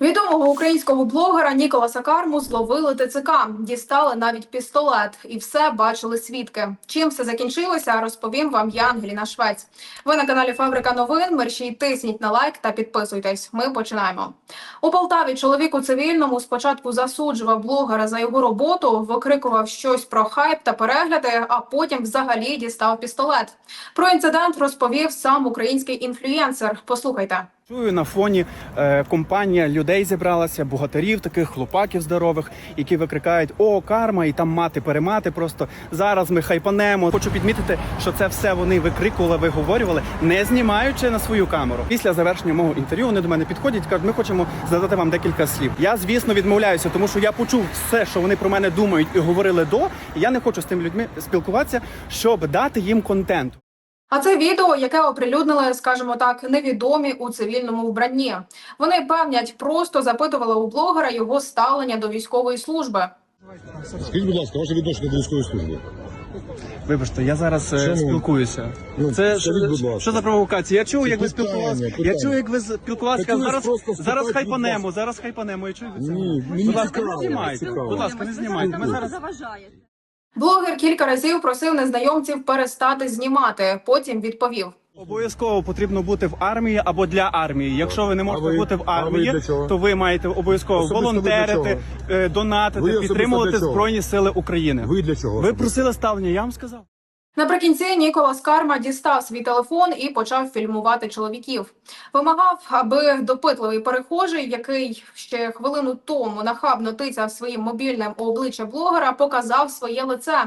Відомого українського блогера Ніколаса Карму зловили ТЦК, дістали навіть пістолет, і все бачили свідки. Чим все закінчилося, розповім вам я, Ангеліна Швець. Ви на каналі Фабрика новин. Мерщій тисніть на лайк та підписуйтесь. Ми починаємо. У Полтаві чоловік у цивільному спочатку засуджував блогера за його роботу, викрикував щось про хайп та перегляди, а потім взагалі дістав пістолет. Про інцидент розповів сам український інфлюєнсер. Послухайте. Чую на фоні е, компанія людей зібралася, богатирів, таких хлопаків здорових, які викрикають О, карма, і там мати перемати. Просто зараз ми хайпанемо. Хочу підмітити, що це все вони викрикували, виговорювали, не знімаючи на свою камеру. Після завершення мого інтерв'ю вони до мене підходять, кажуть, ми хочемо задати вам декілька слів. Я звісно відмовляюся, тому що я почув все, що вони про мене думають і говорили до. І я не хочу з тими людьми спілкуватися, щоб дати їм контент. А це відео, яке оприлюднили, скажімо так, невідомі у цивільному вбранні. Вони певнять, просто запитували у блогера його ставлення до військової служби. Скажіть, будь ласка, ваше відношення до військової служби? Вибачте, я зараз е, Чому? спілкуюся. Ну, Це скажіть, будь ласка. що за провокація? Я чув, як ви питання, спілкувалися. Я чув, як ви спілкувалися. Хотілося Зараз просто зараз спитати, будь хайпанемо. Зараз хайпанемо. Я чую ви це. Ні, мені будь ласка, не цікаво, знімайте. цікаво. Будь ласка, не знімайте. Ми зараз заважаєте. Блогер кілька разів просив незнайомців перестати знімати. Потім відповів: обов'язково потрібно бути в армії або для армії. Якщо ви не можете ви- бути в а ви армії, для чого? то ви маєте обов'язково Особисто ви для волонтерити, е, донатити, Ви особисто підтримувати для чого? збройні сили України. Ви для чого? Ви особисто? просили ставлення, я вам сказав. Наприкінці Ніколас Карма дістав свій телефон і почав фільмувати чоловіків. Вимагав, аби допитливий перехожий, який ще хвилину тому нахабно тицяв своїм мобільним у обличчя блогера, показав своє лице.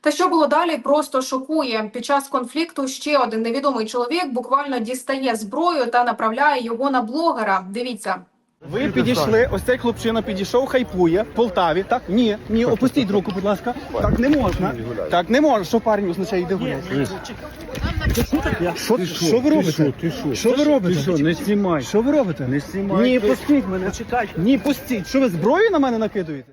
Та що було далі, просто шокує. Під час конфлікту ще один невідомий чоловік буквально дістає зброю та направляє його на блогера. Дивіться. Ви підійшли, ось цей хлопчина підійшов, хайпує в Полтаві. Так, ні, ні, опустіть руку, будь ласка. Так не можна. Так не можна. Що парень означає йде гуляти? Що, що ви робите? Що? Що ви робите? Що, не знімай. Що ви робите? Не знімай. Ні, пустіть мене. чекайте. Ні, пустіть. Що ви зброю на мене накидуєте?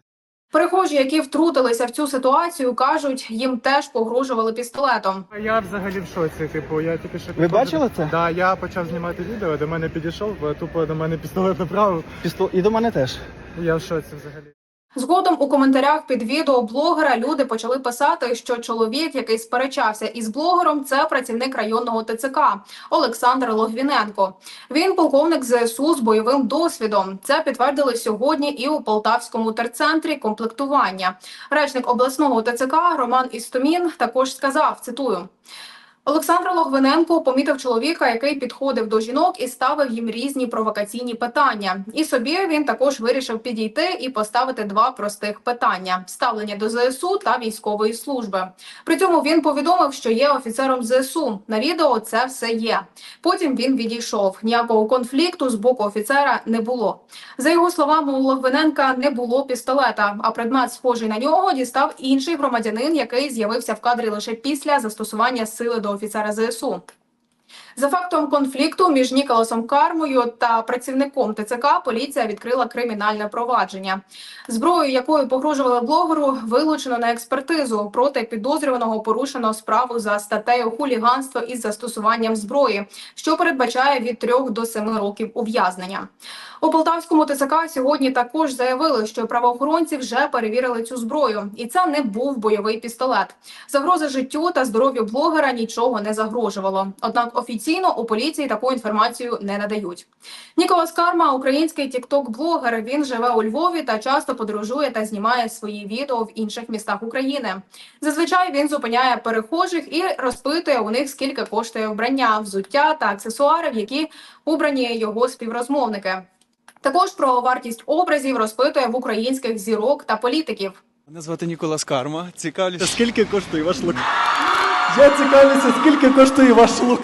Перехожі, які втрутилися в цю ситуацію, кажуть, їм теж погрожували пістолетом. А Я взагалі в шоці. Типу, я тільки що Ви бачили це? Да, я почав знімати відео, до мене підійшов, тупо до мене пістолет направив. Пістол... І до мене теж. Я в шоці взагалі. Згодом у коментарях під відео блогера люди почали писати, що чоловік, який сперечався із блогером, це працівник районного ТЦК Олександр Логвіненко. Він полковник ЗСУ з бойовим досвідом. Це підтвердили сьогодні і у Полтавському терцентрі комплектування. Речник обласного ТЦК Роман Істомін також сказав: цитую. Олександр Логвиненко помітив чоловіка, який підходив до жінок і ставив їм різні провокаційні питання. І собі він також вирішив підійти і поставити два простих питання: ставлення до ЗСУ та військової служби. При цьому він повідомив, що є офіцером ЗСУ. На відео це все є. Потім він відійшов. Ніякого конфлікту з боку офіцера не було. За його словами, у Логвиненка не було пістолета, а предмет, схожий на нього, дістав інший громадянин, який з'явився в кадрі лише після застосування сили до офіцера ЗСУ. За фактом конфлікту між Ніколасом Кармою та працівником ТЦК поліція відкрила кримінальне провадження. Зброю, якою погрожували блогеру, вилучено на експертизу. Проти підозрюваного порушено справу за статтею хуліганство із застосуванням зброї, що передбачає від 3 до 7 років ув'язнення. У Полтавському ТЦК сьогодні також заявили, що правоохоронці вже перевірили цю зброю, і це не був бойовий пістолет. Загрози життю та здоров'ю блогера нічого не загрожувало. Однак офіційно у поліції таку інформацію не надають. Ніколас Карма, український тікток-блогер. Він живе у Львові та часто подорожує та знімає свої відео в інших містах України. Зазвичай він зупиняє перехожих і розпитує у них, скільки коштує вбрання, взуття та аксесуари, в які убрані його співрозмовники. Також про вартість образів розпитує в українських зірок та політиків. Мене звати Ніколас Карма. Цікавлюся. Скільки коштує ваш лук? Я цікавлюся, скільки коштує ваш лук?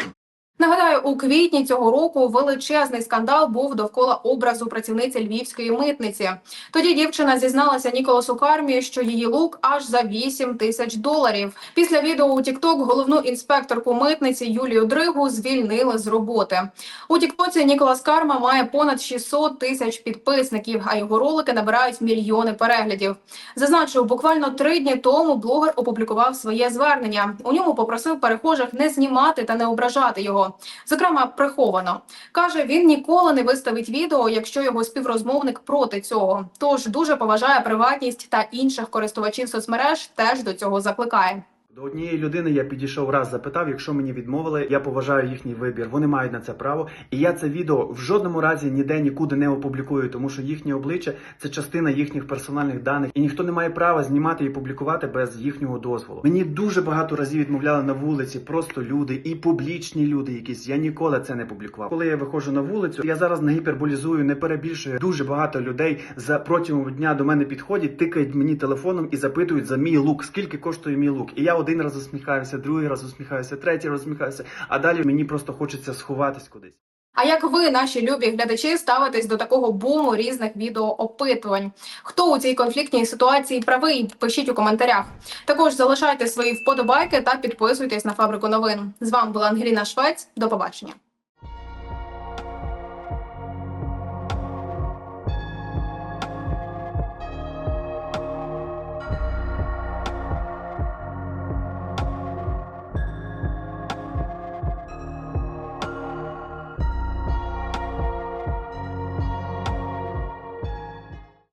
Нагадаю, у квітні цього року величезний скандал був довкола образу працівниці львівської митниці. Тоді дівчина зізналася Ніколасу Кармі, що її лук аж за 8 тисяч доларів. Після відео у TikTok головну інспекторку митниці Юлію Дригу звільнили з роботи. У Тіктоці Ніколас Карма має понад 600 тисяч підписників, а його ролики набирають мільйони переглядів. Зазначу, буквально три дні тому блогер опублікував своє звернення. У ньому попросив перехожих не знімати та не ображати його. Зокрема приховано. каже, він ніколи не виставить відео, якщо його співрозмовник проти цього. Тож дуже поважає приватність та інших користувачів соцмереж теж до цього закликає. До однієї людини я підійшов раз, запитав, якщо мені відмовили, я поважаю їхній вибір. Вони мають на це право. І я це відео в жодному разі ніде нікуди не опублікую, тому що їхнє обличчя це частина їхніх персональних даних, і ніхто не має права знімати і публікувати без їхнього дозволу. Мені дуже багато разів відмовляли на вулиці, просто люди і публічні люди. Якісь я ніколи це не публікував. Коли я виходжу на вулицю, я зараз не гіперболізую, не перебільшую. Дуже багато людей за протягом дня до мене підходять, тикають мені телефоном і запитують за мій лук, скільки коштує мій лук. І я один раз усміхаюся, другий раз усміхаюся, третій раз усміхаюся, а далі мені просто хочеться сховатись кудись. А як ви, наші любі глядачі, ставитесь до такого буму різних відеоопитувань? Хто у цій конфліктній ситуації правий? Пишіть у коментарях. Також залишайте свої вподобайки та підписуйтесь на фабрику новин. З вами була Ангеліна Швець. До побачення.